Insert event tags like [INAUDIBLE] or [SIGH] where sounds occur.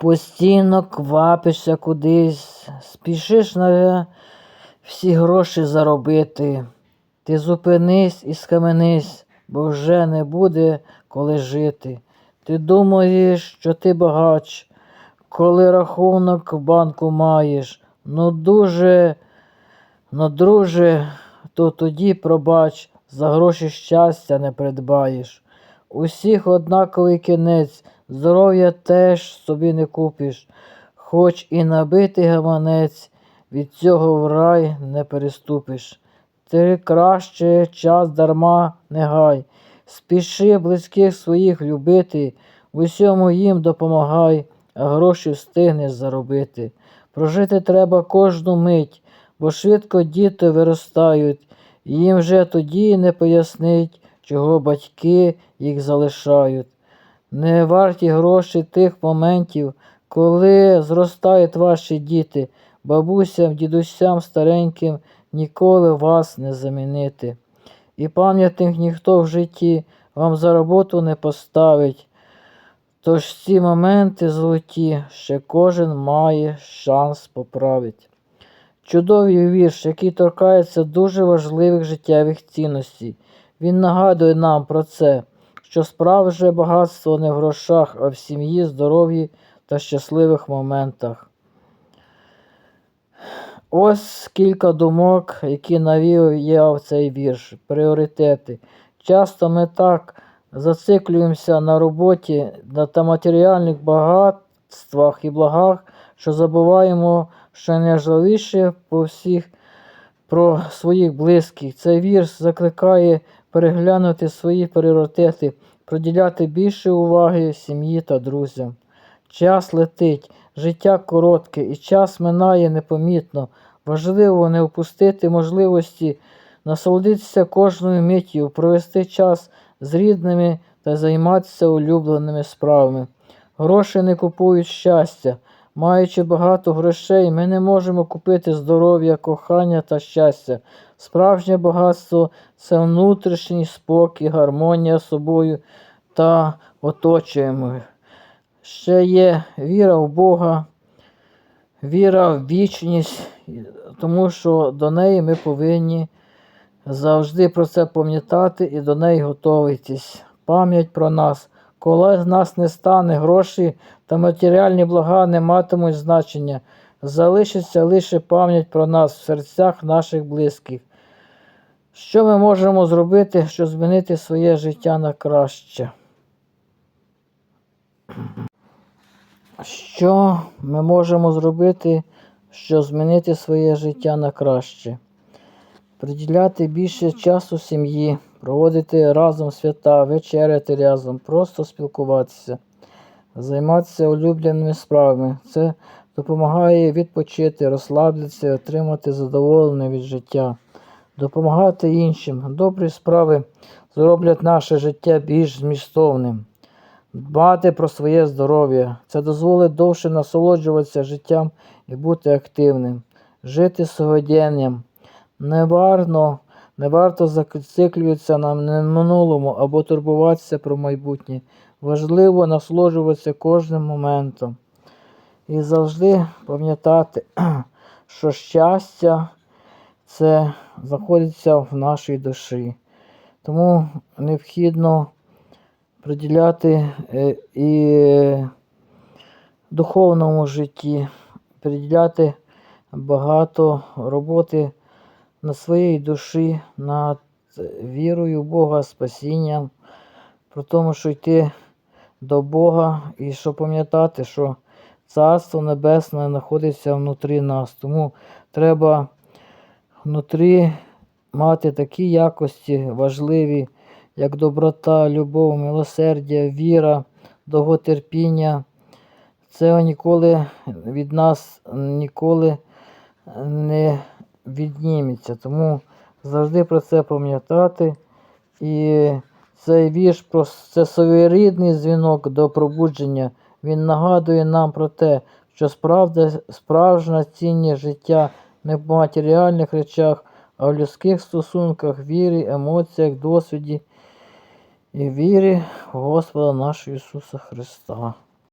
Постійно квапишся кудись, спішиш на всі гроші заробити. Ти зупинись і схаменись, бо вже не буде коли жити. Ти думаєш, що ти багач, коли рахунок в банку маєш. Ну дуже, ну друже, то тоді пробач, за гроші щастя не придбаєш. Усіх однаковий кінець, здоров'я теж собі не купиш, хоч і набитий гаманець, від цього в рай не переступиш. Ти краще час дарма не гай, спіши близьких своїх любити, в усьому їм допомагай, а гроші встигнеш заробити. Прожити треба кожну мить, бо швидко діти виростають, їм вже тоді не пояснить, чого батьки їх залишають. Не варті гроші тих моментів, коли зростають ваші діти, бабусям, дідусям стареньким ніколи вас не замінити. І пам'ятник ніхто в житті вам за роботу не поставить. Тож ці моменти золоті ще кожен має шанс поправити. Чудовий вірш, який торкається дуже важливих життєвих цінностей. Він нагадує нам про це, що справжнє багатство не в грошах, а в сім'ї, здоров'ї та щасливих моментах. Ось кілька думок, які навів я в цей вірш. Пріоритети. Часто ми так зациклюємося на роботі та матеріальних багатствах і благах, що забуваємо, що найважливіше по всіх про своїх близьких. Цей вірш закликає переглянути свої пріоритети, приділяти більше уваги сім'ї та друзям. Час летить, життя коротке, і час минає непомітно. Важливо не впустити можливості насолодитися кожною миттю, провести час з рідними та займатися улюбленими справами. Гроші не купують щастя. Маючи багато грошей, ми не можемо купити здоров'я, кохання та щастя. Справжнє багатство це внутрішній спокій, гармонія з собою та оточуємо. Ще є віра в Бога, віра в вічність, тому що до неї ми повинні завжди про це пам'ятати і до неї готуватись. Пам'ять про нас. Коли з нас не стане, гроші та матеріальні блага не матимуть значення. Залишиться лише пам'ять про нас в серцях наших близьких. Що ми можемо зробити, щоб змінити своє життя на краще? Що ми можемо зробити, щоб змінити своє життя на краще? Приділяти більше часу сім'ї, проводити разом свята, вечеряти разом, просто спілкуватися, займатися улюбленими справами. Це допомагає відпочити, розслабитися, отримати задоволення від життя, допомагати іншим. Добрі справи зроблять наше життя більш змістовним. Дбати про своє здоров'я. Це дозволить довше насолоджуватися життям і бути активним, жити сьогоденням. Не варто, не варто зациклюватися на минулому або турбуватися про майбутнє. Важливо насолоджуватися кожним моментом. І завжди пам'ятати, [CLEARS THROAT] що щастя це знаходиться в нашій душі. Тому необхідно приділяти е, і духовному житті, приділяти багато роботи на своїй душі, над вірою в Бога, спасінням, про тому, що йти до Бога і що пам'ятати, що Царство Небесне знаходиться внутрі нас. Тому треба внутрі мати такі якості важливі, як доброта, любов, милосердя, віра, довготерпіння. Це ніколи від нас ніколи не відніметься. Тому завжди про це пам'ятати. І цей вірш це своєрідний дзвінок до пробудження. Він нагадує нам про те, що справда, справжня цінність життя не в матеріальних речах, а в людських стосунках, вірі, емоціях, досвіді і вірі в Господа нашого Ісуса Христа.